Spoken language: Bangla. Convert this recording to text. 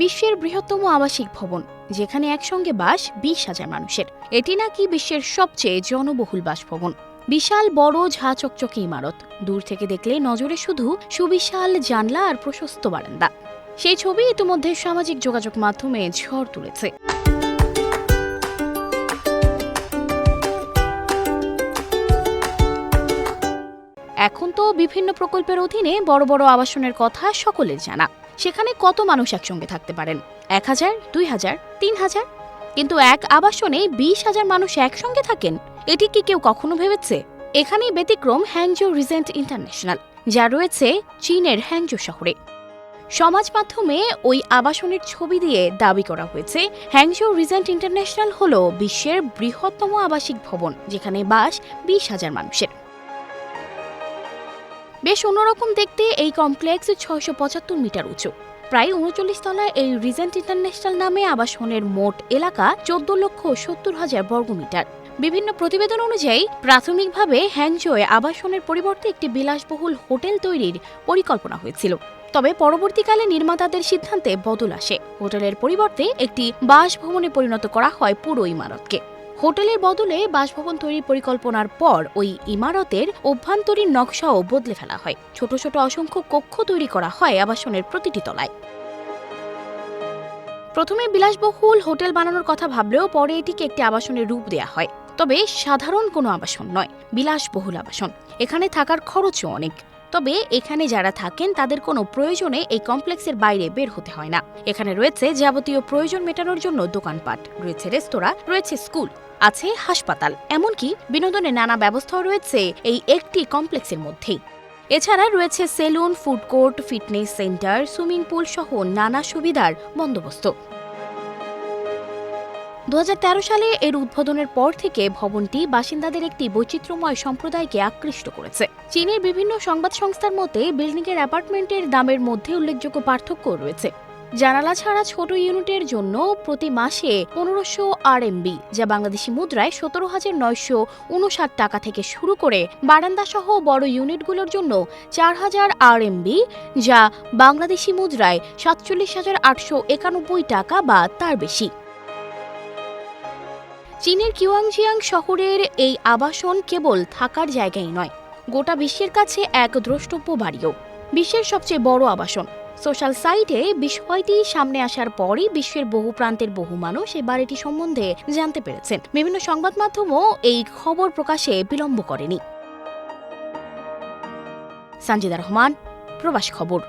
বিশ্বের বৃহত্তম আবাসিক ভবন, যেখানে একসঙ্গে বাস বিশ হাজার মানুষের। এটি নাকি বিশ্বের সবচেয়ে জনবহুল বাসভবন। বিশাল, বড় ঝা চকচকে ইমারত। দূর থেকে দেখলে নজরে শুধু সুবিশাল জানলা আর প্রশস্ত বারান্দা। সেই ছবি ইতিমধ্যে সামাজিক যোগাযোগ মাধ্যমে ঝড় তুলেছে। এখন তো বিভিন্ন প্রকল্পের অধীনে বড় বড় আবাসনের কথা সকলের জানা। সেখানে কত মানুষ একসঙ্গে থাকতে পারেন? এক হাজার, দুই হাজার, তিন হাজার? কিন্তু এক আবাসনে বিশ হাজার মানুষ একসঙ্গে থাকেন? এটি কি কেউ কখনো ভেবেছে? এখানেই ব্যতিক্রম হ্যাংজো রিজেন্ট ইন্টারন্যাশনাল, যা রয়েছে চীনের হ্যাংজো শহরে। সমাজ মাধ্যমে ওই আবাসনের ছবি দিয়ে দাবি করা হয়েছে হ্যাংজো রিজেন্ট ইন্টারন্যাশনাল হল বিশ্বের বৃহত্তম আবাসিক ভবন, যেখানে বাস বিশ হাজার মানুষের। বেশ অন্যরকম দেখতে এই কমপ্লেক্স ছয়শো পঁচাত্তর মিটার উঁচু। প্রায় উনচল্লিশ তলায় এই রিজেন্ট ইন্টারন্যাশনাল নামে আবাসনের মোট এলাকা চোদ্দ লক্ষ সত্তর হাজার বর্গমিটার বিভিন্ন প্রতিবেদন অনুযায়ী, প্রাথমিকভাবে হ্যাংজোয়ে আবাসনের পরিবর্তে একটি বিলাসবহুল হোটেল তৈরির পরিকল্পনা হয়েছিল। তবে পরবর্তীকালে নির্মাতাদের সিদ্ধান্তে বদল আসে। হোটেলের পরিবর্তে একটি বাসভবনে পরিণত করা হয় পুরো ইমারতকে। হোটেলের বদলে বাসভবন তৈরির পরিকল্পনার পর ওই ইমারতের অভ্যন্তরীণ নকশাও বদলে ফেলা হয়। ছোট ছোট অসংখ্য কক্ষ তৈরি করা হয় আবাসনের প্রতিটি তলায়। প্রথমে বিলাসবহুল হোটেল বানানোর কথা ভাবলেও পরে এটিকে একটি আবাসনের রূপ দেয়া হয়। তবে সাধারণ কোনো আবাসন নয়, বিলাসবহুল আবাসন। এখানে থাকার খরচও অনেক। তবে এখানে যারা থাকেন, তাদের কোনো প্রয়োজনে এই কমপ্লেক্সের বাইরে বের হতে হয় না। এখানে রয়েছে যাবতীয় প্রয়োজন মেটানোর জন্য দোকানপাট, রয়েছে রেস্তোরাঁ, রয়েছে স্কুল, আছে হাসপাতাল, এমনকি বিনোদনের নানা ব্যবস্থাও রয়েছে এই একটি কমপ্লেক্সের মধ্যেই। এছাড়া রয়েছে salon, food court, fitness centre, swimming pool সহ নানা সুবিধার বন্দোবস্ত। দু হাজার তেরো সালে এর উদ্বোধনের পর থেকে ভবনটি বাসিন্দাদের একটি বৈচিত্র্যময় সম্প্রদায়কে আকৃষ্ট করেছে। চীনের বিভিন্ন সংবাদ সংস্থার মতে, বিল্ডিংয়ের অ্যাপার্টমেন্টের দামের মধ্যে উল্লেখযোগ্য পার্থক্য রয়েছে। জানালা ছাড়া ছোট ইউনিটের জন্য প্রতি মাসে পনেরোশো আরএমবি, যা বাংলাদেশি মুদ্রায় সতেরো হাজার নয়শো উনষাট টাকা থেকে শুরু করে বারান্দা সহ বড় ইউনিটগুলোর জন্য চার হাজার আর আরএমবি, যা বাংলাদেশি মুদ্রায় সাতচল্লিশ হাজার আটশো একানব্বই টাকা বা তার বেশি। চীনের কিওয়াংজিয়াং শহরের এই আবাসন কেবল থাকার জায়গাই নয়, গোটা বিশ্বের কাছে এক দ্রষ্টব্য বাড়িও, বিশ্বের সবচেয়ে বড় আবাসন। সোশ্যাল সাইটে বিষয়টি সামনে আসার পরই বিশ্বের বহু প্রান্তের বহু মানুষ এই বাড়িটি সম্বন্ধে জানতে পেরেছেন। বিভিন্ন সংবাদ মাধ্যমও এই খবর প্রকাশে বিলম্ব করেনি। সঞ্জিদা রহমান, প্রবাস খবর।